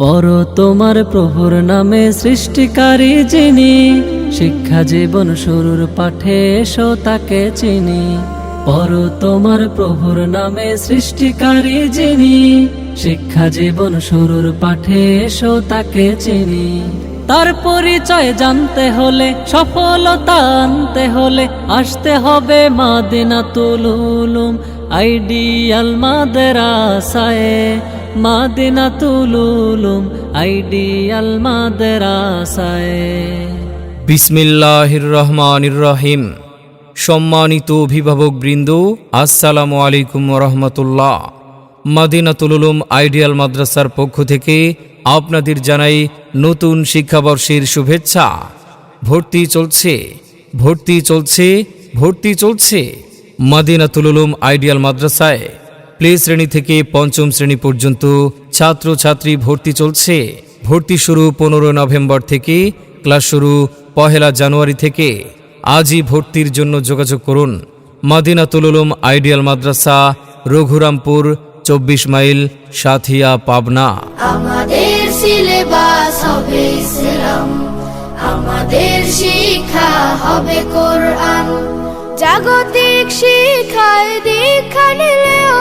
পর তোমার প্রভুর নামে সৃষ্টিকারী যিনি। শিক্ষা জীবন শুরুর পাঠে এসো তাকে চিনি। পর তোমার প্রভুর নামে সৃষ্টিকারী যিনি। শিক্ষা জীবন শুরুর পাঠে এসো তাকে চিনি। তার পরিচয় জানতে হলে, সফলতা আনতে হলে, আসতে হবে মাদিনা তুলুলুম আইডিয়াল মাদ্রাসায় মাদিনা তুলুলুম আইডিয়াল মাদ্রাসায়। বিসমিল্লাহির রহমানির রহিম। সম্মানিত অভিভাবক বৃন্দ, আসসালামু আলাইকুম রহমতুল্লাহ। মাদিনাতুল উলুম আইডিয়াল মাদ্রাসার পক্ষ থেকে আপনাদের জানাই নতুন শিক্ষাবর্ষের শুভেচ্ছা। ভর্তি চলছে ভর্তি চলছে ভর্তি চলছে। মাদিনাতুল আইডিয়াল মাদ্রাসায় প্লে শ্রেণি থেকে পঞ্চম শ্রেণি পর্যন্ত ছাত্রছাত্রী ভর্তি চলছে। ভর্তি শুরু পনেরো নভেম্বর থেকে, ক্লাস শুরু পহেলা জানুয়ারি থেকে। আজই ভর্তির জন্য যোগাযোগ করুন। মাদিনাতুল আইডিয়াল মাদ্রাসা, রঘুরামপুর, চব্বিশ মাইল, সাথিয়া, পাবনা। আমাদের শিক্ষা হবে কোরআন। জাগতিক শিক্ষায় দীক্ষা নিলেও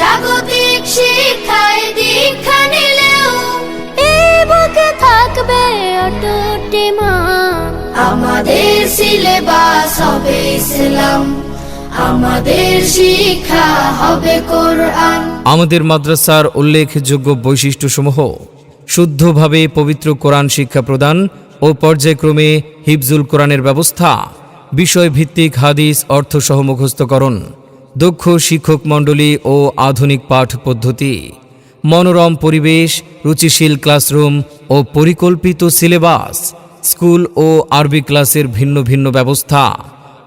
জাগতিক শিক্ষায় দীক্ষা নিলেও এই বুকে থাকবে অটুট। আমাদের সিলেবাস হবে ইসলাম আমাদের শিক্ষা হবে কোরআন আমাদের মাদ্রাসার উল্লেখযোগ্য বৈশিষ্ট্যসমূহ শুদ্ধভাবে পবিত্র কোরআন শিক্ষা প্রদান ও পর্যায়ক্রমে হিফজুল কোরআনের ব্যবস্থা বিষয়ভিত্তিক হাদিস অর্থসহ মুখস্থকরণ। দক্ষ শিক্ষক মণ্ডলী ও আধুনিক পাঠ পদ্ধতি। মনোরম পরিবেশ, রুচিশীল ক্লাসরুম ও পরিকল্পিত সিলেবাস। স্কুল ও আরবি ক্লাসের ভিন্ন ভিন্ন ব্যবস্থা।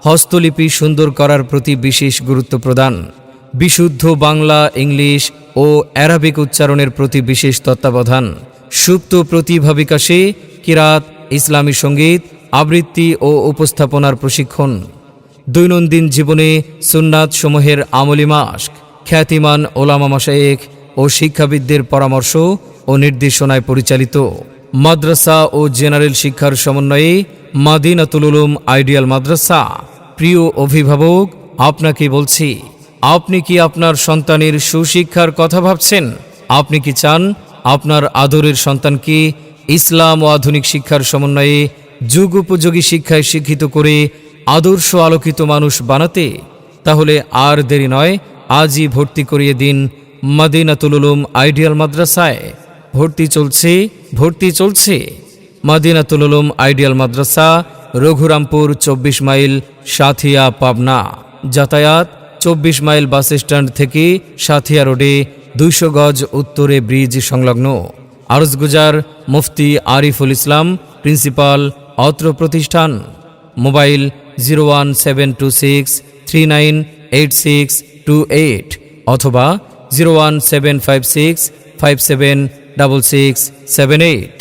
হস্তলিপি সুন্দর করার প্রতি বিশেষ গুরুত্ব প্রদান। বিশুদ্ধ বাংলা, ইংলিশ ও অ্যারাবিক উচ্চারণের প্রতি বিশেষ তত্ত্বাবধান। সুপ্ত প্রতিভা বিকাশে কিরাত ইসলামী সংগীত, আবৃত্তি ও উপস্থাপনার প্রশিক্ষণ। দৈনন্দিন জীবনে সুন্নাত সমূহের আমলি মাস্ক, খ্যাতিমান ওলামা মাসায়েক ও শিক্ষাবিদদের পরামর্শ ও নির্দেশনায় পরিচালিত। মাদ্রাসা ও জেনারেল শিক্ষার সমন্বয়ে মাদিনাতুল উলুম আইডিয়াল মাদ্রাসা। প্রিয় অভিভাবক, আপনাকে বলছি, আপনি কি আপনার সন্তানের সুশিক্ষার কথা ভাবছেন? আপনি কি চান আপনার আদরের সন্তানকে ইসলাম ও আধুনিক শিক্ষার সমন্বয়ে যুগ উপযোগী শিক্ষায় শিক্ষিত করে আদর্শ আলোকিত মানুষ বানাতে, তাহলে আর দেরি নয়, আজই ভর্তি করিয়ে দিন মাদিনাতুল উলুম আইডিয়াল মাদ্রাসায়। ভর্তি চলছে ভর্তি চলছে। মাদিনাতুল উলুম আইডিয়াল মাদ্রাসা, রঘুরামপুর, চব্বিশ মাইল, সাথিয়া, পাবনা। যাতায়াত চব্বিশ মাইল বাস স্ট্যান্ড থেকে সাথিয়া রোডে দুইশো গজ উত্তরে ব্রিজ সংলগ্ন। আরজগুজার মুফতি আরিফুল ইসলাম, প্রিন্সিপাল, অত্র প্রতিষ্ঠান। মোবাইল জিরো অথবা zero one seven five six five seven double six seven eight.